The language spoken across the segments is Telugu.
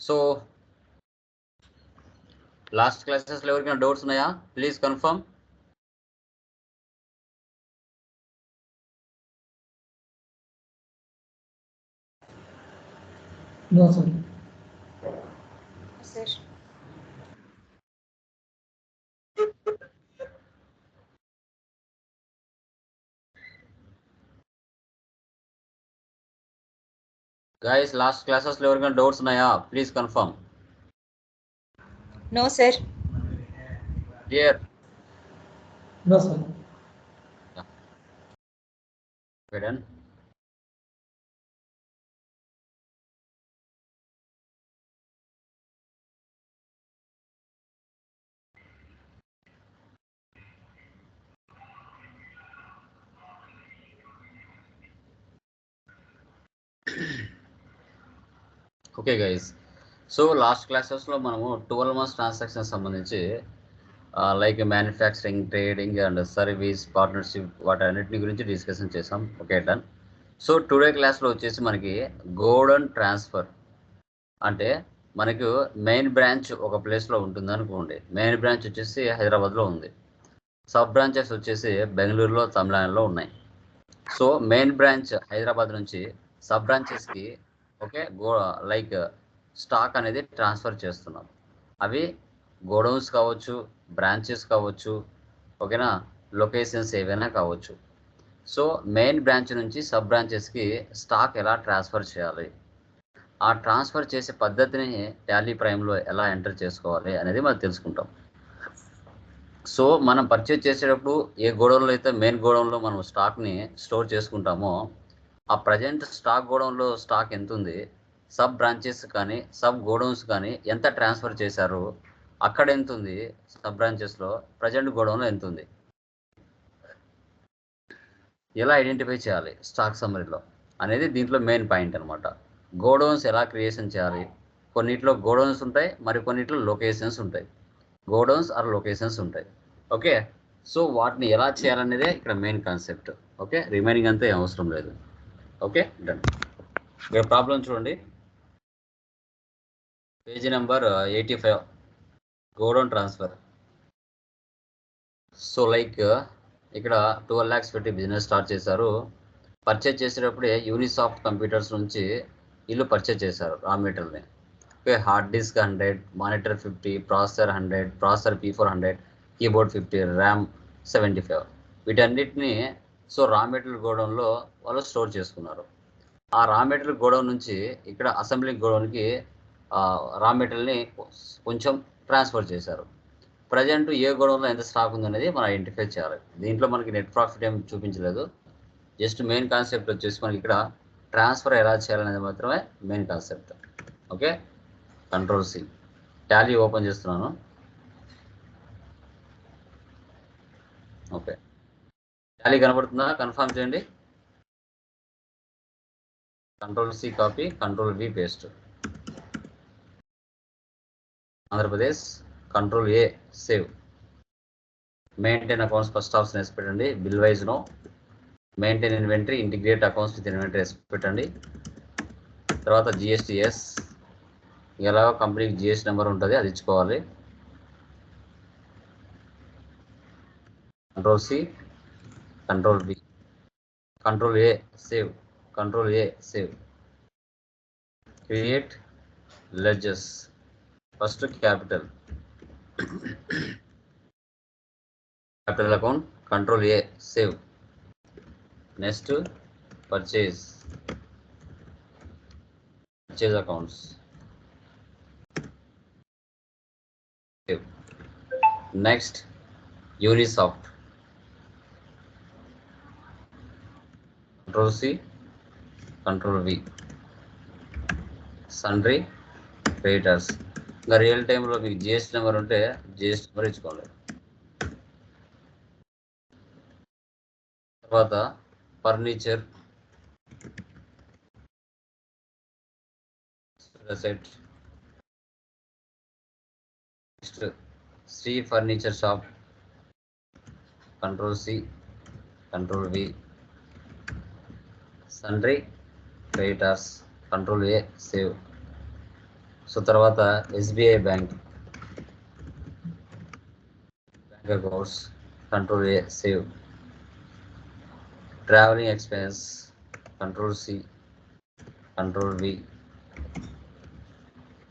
సో లాస్ట్ క్లాసెస్లో ఎవరికైనా డౌట్స్ ఉన్నాయా please confirm No, sir. Sir. Guys last క్లాసెస్లో ఎవరికైనా డౌట్స్ ఉన్నాయా please confirm No, sir. Clear No, sir. Pardon? Okay guys so last క్లాసెస్లో మనము ట్వెల్వ్ మంత్స్ ట్రాన్సాక్షన్ సంబంధించి like manufacturing trading and service partnership వాటి అన్నింటిని గురించి డిస్కషన్ చేసాం. ఓకే డన్ సో టుడే క్లాస్లో వచ్చేసి మనకి గోల్డెన్ ట్రాన్స్ఫర్ అంటే మనకు మెయిన్ బ్రాంచ్ ఒక ప్లేస్లో ఉంటుంది అనుకోండి. మెయిన్ బ్రాంచ్ వచ్చేసి హైదరాబాద్లో ఉంది. సబ్ బ్రాంచెస్ వచ్చేసి బెంగళూరులో తమిళనాడులో ఉన్నాయి. సో మెయిన్ బ్రాంచ్ హైదరాబాద్ నుంచి సబ్ బ్రాంచెస్కి ఓకే? గో లైక్ స్టాక్ అనేది ట్రాన్స్ఫర్ చేస్తున్నాం. అవి గోడౌన్స్ కావచ్చు బ్రాంచెస్ కావచ్చు ఓకేనా? లొకేషన్స్ ఏవైనా కావచ్చు. సో మెయిన్ బ్రాంచ్ నుంచి సబ్ బ్రాంచెస్కి స్టాక్ ఎలా ట్రాన్స్ఫర్ చేయాలి? ఆ ట్రాన్స్ఫర్ చేసే పద్ధతిని ట్యాలీ ప్రైమ్లో ఎలా ఎంటర్ చేసుకోవాలి అనేది మనం తెలుసుకుంటాం. సో మనం పర్చేజ్ చేసేటప్పుడు ఏ గోడౌన్లో అయితే మెయిన్ గోడౌన్లో మనం స్టాక్ని స్టోర్ చేసుకుంటామో ఆ ప్రజెంట్ స్టాక్ గోడౌన్లో స్టాక్ ఎంత ఉంది సబ్ బ్రాంచెస్ కానీ సబ్ గోడౌన్స్ కానీ ఎంత ట్రాన్స్ఫర్ చేశారు? అక్కడ ఎంత ఉంది సబ్ బ్రాంచెస్లో ప్రజెంట్ గోడౌన్లో ఎంత ఉంది ఎలా ఐడెంటిఫై చేయాలి స్టాక్ సమ్మరీలో అనేది దీంట్లో మెయిన్ పాయింట్ అనమాట గోడౌన్స్ ఎలా క్రియేషన్ చేయాలి? కొన్నిట్లో గోడౌన్స్ ఉంటాయి మరి కొన్నిట్లో లొకేషన్స్ ఉంటాయి. గోడౌన్స్ ఆర్ లొకేషన్స్ ఉంటాయి. ఓకే? సో వాటిని ఎలా చేయాలనేదే ఇక్కడ మెయిన్ కాన్సెప్ట్ ఓకే? రిమైనింగ్ అంతా ఏం అవసరం లేదు. Okay done. ఇక్కడ ప్రాబ్లం చూడండి. Page number eighty five. Godown transfer. So like ఇక్కడ ట్వెల్వ్ ల్యాక్స్ పెట్టి బిజినెస్ స్టార్ట్ చేశారు. పర్చేజ్ చేసేటప్పుడే యూనిసాఫ్ట్ కంప్యూటర్స్ నుంచి ఇల్లు పర్చేజ్ చేశారు రా మెటీరియల్ని okay hard disk hundred monitor fifty processor hundred processor P four hundred keyboard fifty RAM seventy five. వీటన్నిటిని సో రా మెటీరియల్ గోడౌన్లో వాళ్ళు స్టోర్ చేసుకున్నారు. ఆ రా మెటీరియల్ గోడౌన్ నుంచి ఇక్కడ అసెంబ్లీ గోడౌన్కి రా మెటీరియల్ని కొంచెం ట్రాన్స్ఫర్ చేశారు. ప్రజెంట్ ఏ గోడౌన్లో ఎంత స్టాక్ ఉందనేది మనం ఐడెంటిఫై చేయాలి. దీంట్లో మనకి నెట్ ప్రాఫిట్ ఏం చూపించలేదు. జస్ట్ మెయిన్ కాన్సెప్ట్ వచ్చేసి మనకి ఇక్కడ ట్రాన్స్ఫర్ ఎలా చేయాలనేది మాత్రమే main concept. Okay? Control C. Tally open చేస్తున్నాను. ఓకే. టాలీ కనబడుతుందా? కన్ఫర్మ్ చేయండి. Control C copy control V paste Andhra Pradesh control A save maintain accounts first option వేసి పెట్టండి. Bill వైజ్ను maintain inventory integrate accounts with inventory వేసి పెట్టండి. తర్వాత జిఎస్టిఎస్ ఎలాగో కంపెనీకి జిఎస్టీ నెంబర్ ఉంటుంది అది ఇచ్చుకోవాలి. Control C control B control A save control A save create ledgers first capital capital account control A save next purchase purchase accounts save next Unisoft control C control V sundry creditors ఇంకా రియల్ టైంలో మీకు జిఎస్టీ నెంబర్ ఉంటే జిఎస్టీ నెంబర్ ఇచ్చుకోండి తర్వాత furniture set next Shri furniture shop control C control V sundry creditors control A save. So తర్వాత SBI bank. Bank accounts control A save. Travelling expense control C control V.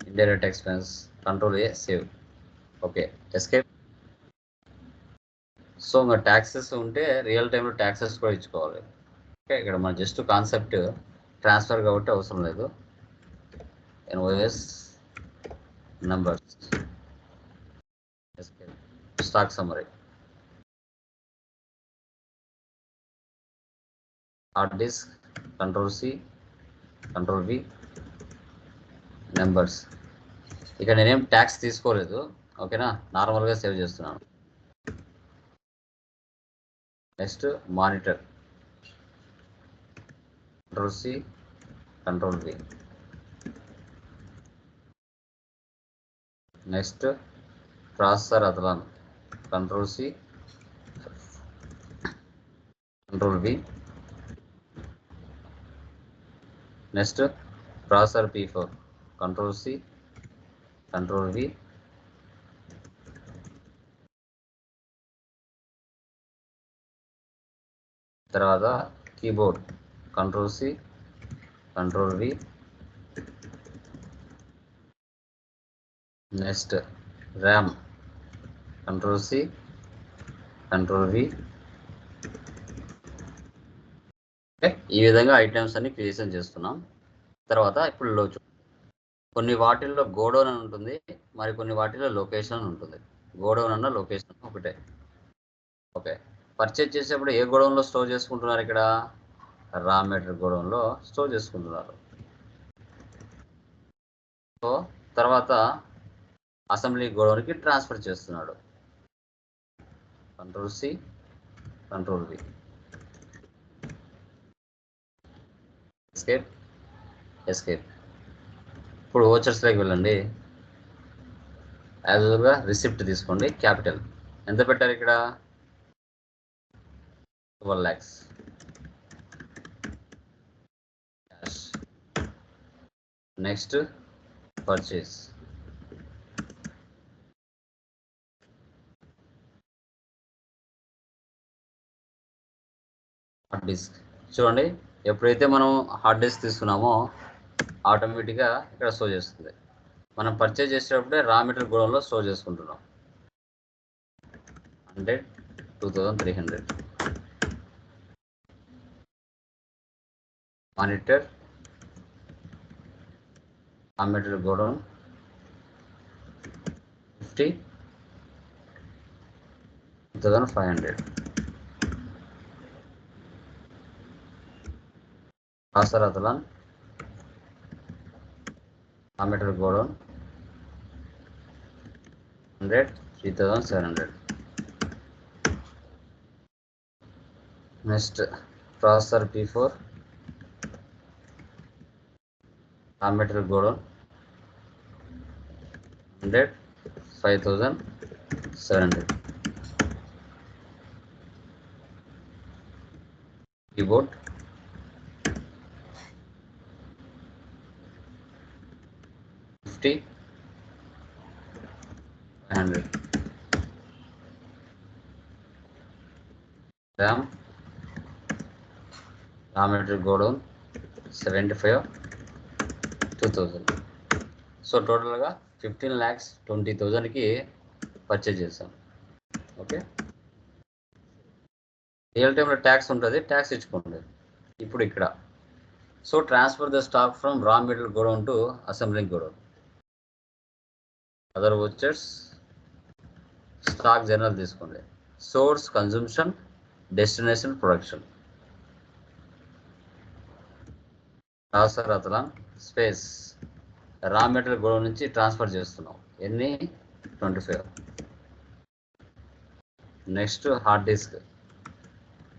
Indirect expense control A save. Okay escape. So ఇంకా ట్యాక్సెస్ ఉంటే రియల్ టైంలో ట్యాక్సెస్ కూడా ఇచ్చుకోవాలి. ఓకే ఇక్కడ మన జస్ట్ కాన్సెప్ట్ ట్రాన్స్ఫర్ కాబట్టి అవసరం లేదు. NOS numbers stock summary hard disk control C control V numbers ఇక్కడ నేనేం ట్యాక్స్ తీసుకోలేదు ఓకేనా? నార్మల్గా సేవ్ చేస్తున్నాను. Next monitor control C control V next processor Athlon control C control V next processor P four control C control V తర్వాత keyboard control C control V next RAM control C control V ఈ విధంగా ఐటమ్స్ అన్ని క్రియేషన్ చేస్తున్నాం. తర్వాత ఇప్పుడు లో చూ- కొన్ని వాటిల్లో గోడౌన్ అని ఉంటుంది మరి కొన్ని వాటిల్లో లొకేషన్ అని ఉంటుంది. గోడౌన్ అన్న లొకేషన్ ఒకటే. ఓకే పర్చేజ్ చేసేప్పుడు ఏ గోడౌన్లో స్టోర్ చేసుకుంటున్నారు ఇక్కడ? రా మెటీరియల్ గోడౌన్లో స్టోర్ చేసుకుంటున్నారు. సో తర్వాత అసెంబ్లీ గోడౌన్కి ట్రాన్స్ఫర్ చేస్తున్నాడు. Control C control V escape escape ఇప్పుడు ఓచర్స్లోకి వెళ్ళండి. యాజ్ యూజువల్గా రిసిప్ట్ తీసుకోండి క్యాపిటల్ ఎంత పెట్టారు ఇక్కడ? Twelve lakhs next purchase hard disk చూడండి ఎప్పుడైతే మనం హార్డ్ డిస్క్ తీసుకున్నామో ఆటోమేటిక్గా ఇక్కడ స్టోర్ చేస్తుంది. మనం పర్చేజ్ చేసేటప్పుడే రా మెటీరియల్ గోడంలో స్టోర్ చేసుకుంటున్నాం. Hundred two thousand three hundred monitor Ambedkar godown fifty thousand five hundred Acer Athlon Ambedkar godown hundred three thousand seven hundred next processor P four metric godown 100 5700 keyboard. Fifty. Hundred. RAM. RAM metric godown 75 two thousand so టోటల్గా ఫిఫ్టీన్ ల్యాక్స్ ట్వంటీ థౌజండ్కి పర్చేజ్ చేశాం. ఓకే? రియల్ టైంలో ట్యాక్స్ ఉంటుంది ట్యాక్స్ ఇచ్చుకోండి. ఇప్పుడు ఇక్కడ. So transfer the stock from raw material godown to assembling godown other vouchers stock journal తీసుకోండి. Source consumption destination production Acer Athlon space raw material godown నుంచి ట్రాన్స్ఫర్ చేస్తున్నాం. ఎన్ని? Twenty five. Next hard disk.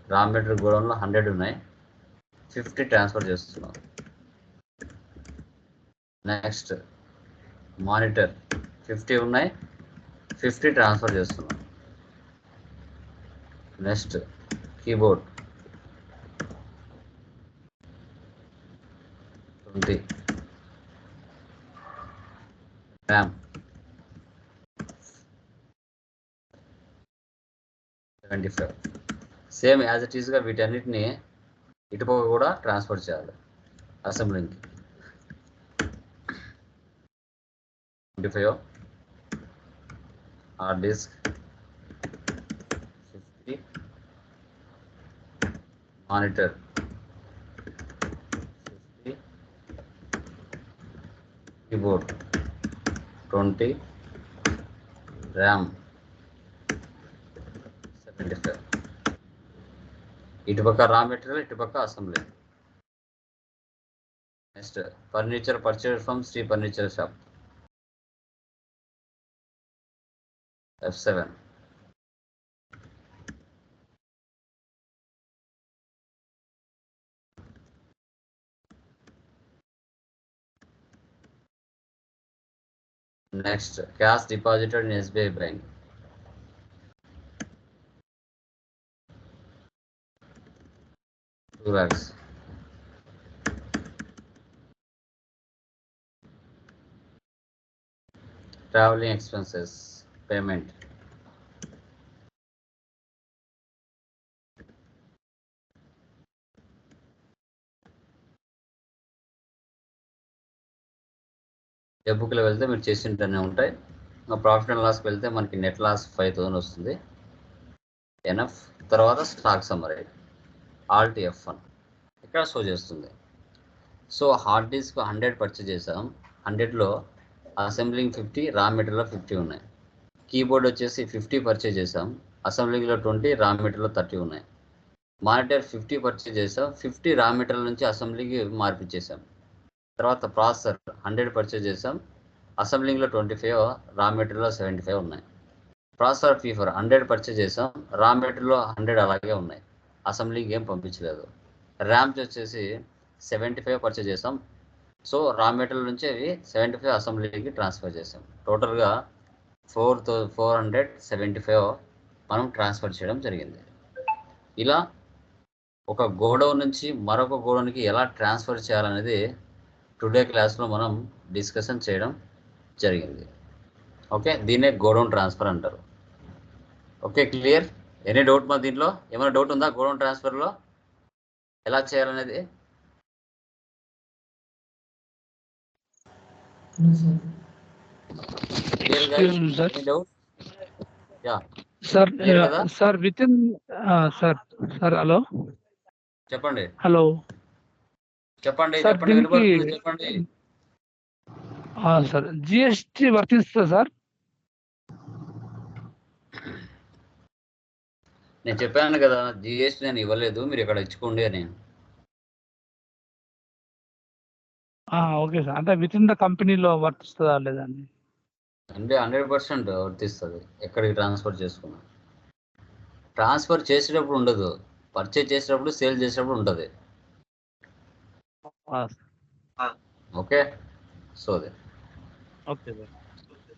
Raw material గోడౌన్లో hundred ఉన్నాయి. ఫిఫ్టీ ట్రాన్స్ఫర్ చేస్తున్నాం. Next monitor. ఫిఫ్టీ ఉన్నాయి. ఫిఫ్టీ ట్రాన్స్ఫర్ చేస్తున్నాం. Next keyboard. Twenty. RAM seventy five same as it ఈస్గా వీటన్నిటిని ఇటుపక్క కూడా ట్రాన్స్ఫర్ చేయాలి అసెంబ్లింగ్కి twenty five hard disk fifty monitor fifty keyboard twenty RAM. Seventy five. ఇటుపక్క రా మెటీరియల్ ఇటుపక్క assembly. Next furniture purchase from Shri furniture shop. F seven. Next, cash depositor in SBI Bank. Two lakhs. Traveling expenses, payment. ఏ బుక్లో వెళ్తే మీరు చేసింటనే ఉంటాయి. ప్రాఫిట్ అండ్ లాస్కి వెళ్తే మనకి నెట్ లాస్ ఫైవ్ థౌసండ్ వస్తుంది. ఎన్ఎఫ్ తర్వాత stock summary alt F one ఇక్కడ షో చేస్తుంది. So hard disk hundred purchase చేసాం హండ్రెడ్లో అసెంబ్లింగ్ ఫిఫ్టీ రా మీటర్లో ఫిఫ్టీ ఉన్నాయి. కీబోర్డ్ వచ్చేసి ఫిఫ్టీ పర్చేజ్ చేసాం అసెంబ్లింగ్లో ట్వంటీ రా మీటర్లో థర్టీ ఉన్నాయి. మానిటర్ ఫిఫ్టీ పర్చేజ్ చేసాం ఫిఫ్టీ రా మెటీరియల్ నుంచి అసెంబ్లీకి మార్పిచ్చేసాం తర్వాత ప్రాసెసర్ హండ్రెడ్ పర్చేజ్ చేసాం అసెంబ్లింగ్లో ట్వంటీ ఫైవ్ రా మెటీరియల్లో సెవెంటీ ఫైవ్ ఉన్నాయి. Processor P four hundred purchase చేసాం రా మెటీరియల్లో హండ్రెడ్ అలాగే ఉన్నాయి. అసెంబ్లింగ్ ఏం పంపించలేదు. ర్యామ్స్ వచ్చేసి సెవెంటీ ఫైవ్ పర్చేజ్ చేసాం సో రా మెటీరియల్ నుంచి అవి సెవెంటీ ఫైవ్ అసెంబ్లీకి ట్రాన్స్ఫర్ చేసాం టోటల్గా four thou four hundred seventy five మనం ట్రాన్స్ఫర్ చేయడం జరిగింది. ఇలా ఒక గోడౌన్ నుంచి మరొక గోడౌన్కి ఎలా ట్రాన్స్ఫర్ చేయాలనేది టుడే క్లాస్లో మనం డిస్కషన్ చేయడం జరిగింది. ఓకే? దీన్నే గోడౌన్ ట్రాన్స్ఫర్ అంటారు. Okay clear? ఎనీ డౌట్ మా దీంట్లో? ఏమైనా డౌట్ ఉందా గోడౌన్ ట్రాన్స్ఫర్లో? ఎలా చేయాలనేది? Sir? Sir within sir sir hello చెప్పండి. హలో చెప్పండి చెప్పండి సార్ జిఎస్టి వర్తిస్తుందా సార్? నేను చెప్పాను కదా జిఎస్టీ నేను ఇవ్వలేదు మీరు ఇక్కడ ఇచ్చుకోండి అని. ఓకే సార్ అంటే విత్ ఇన్ ద కంపెనీలో వర్తిస్తుందా లేదండి అంటే హండ్రెడ్ పర్సెంట్ వర్తిస్తుంది ఎక్కడికి ట్రాన్స్ఫర్ చేసుకున్నా. ట్రాన్స్ఫర్ చేసేటప్పుడు ఉండదు పర్చేజ్ చేసేటప్పుడు సేల్ చేసేటప్పుడు ఉంటుంది. ఓకే సో అదే ఓకే సార్